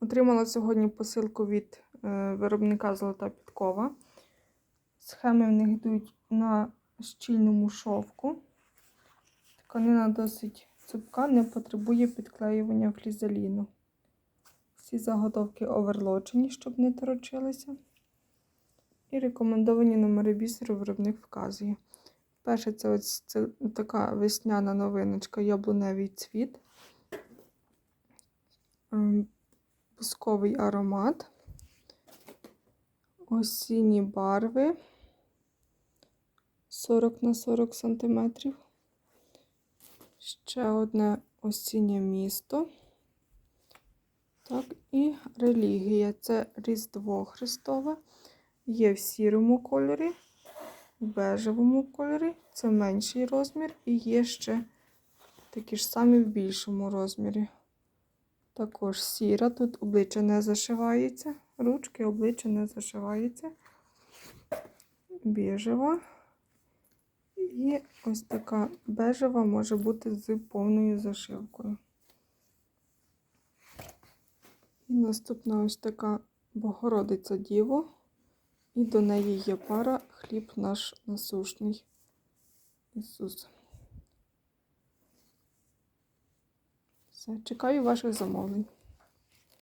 Отримала сьогодні посилку від е, виробника Золота Підкова. Схеми в них йдуть на щільному шовку. Тканина досить цупка, не потребує підклеювання флізеліну. Всі заготовки оверлочені, щоб не торочилися. І рекомендовані номери бісеру виробник вказує. Перше, це ось це така весняна новиночка яблуневий цвіт. Бусковий аромат. Осінні барви 40 на 40 см. Ще одне осіннє місто. Так, і релігія. Це Різдво Христове. Є в сірому кольорі, в бежевому кольорі. Це менший розмір, і є ще такі ж самі в більшому розмірі. Також сіра, тут обличчя не зашивається, ручки, обличчя не зашивається. Біжева. І ось така бежева може бути з повною зашивкою. І наступна ось така Богородиця Діво. І до неї є пара хліб наш насушний Ісус. Все, чекаю ваших замовлень.